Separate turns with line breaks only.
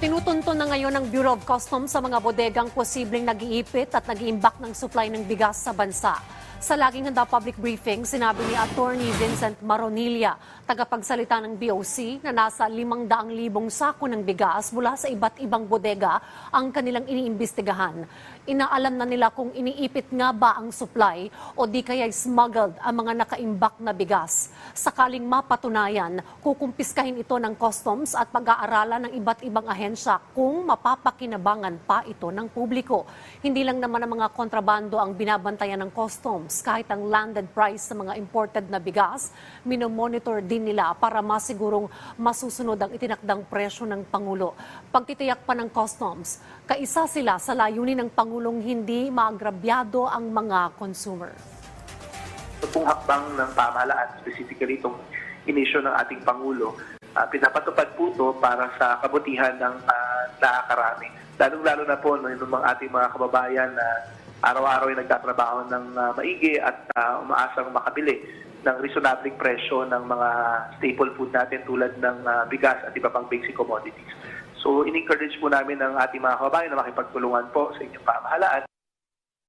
Tinutunto na ngayon ng Bureau of Customs sa mga bodegang posibleng nag-iipit at nag-iimbak ng supply ng bigas sa bansa. Sa laging handa public briefing, sinabi ni Attorney Vincent Maronilla, tagapagsalita ng BOC, na nasa 500,000 sako ng bigas mula sa iba't ibang bodega ang kanilang iniimbestigahan. Inaalam na nila kung iniipit nga ba ang supply o di kaya smuggled ang mga nakaimbak na bigas. Sakaling mapatunayan, kukumpiskahin ito ng customs at pag-aaralan ng iba't ibang ahensya kung mapapakinabangan pa ito ng publiko. Hindi lang naman ang mga kontrabando ang binabantayan ng customs, kahit ang landed price sa mga imported na bigas, minomonitor din nila para masigurong masusunod ang itinakdang presyo ng Pangulo. Pagtitiyak pa ng customs, kaisa sila sa layunin ng Pangulong hindi maagrabyado ang mga consumer.
Ito pong hakbang ng pamahalaan, specifically itong inisyo ng ating Pangulo, ah, pinapatupad po ito para sa kabutihan ng uh, nakakarami. Lalong-lalo na po no, yung ating mga kababayan na araw-araw ay nagtatrabaho ng ah, maigi at ah, umaasang makabili ng reasonabling presyo ng mga staple food natin tulad ng ah, bigas at iba pang basic commodities. So, in-encourage po namin ang ating mga kababayan na makipagtulungan po sa inyong pamahalaan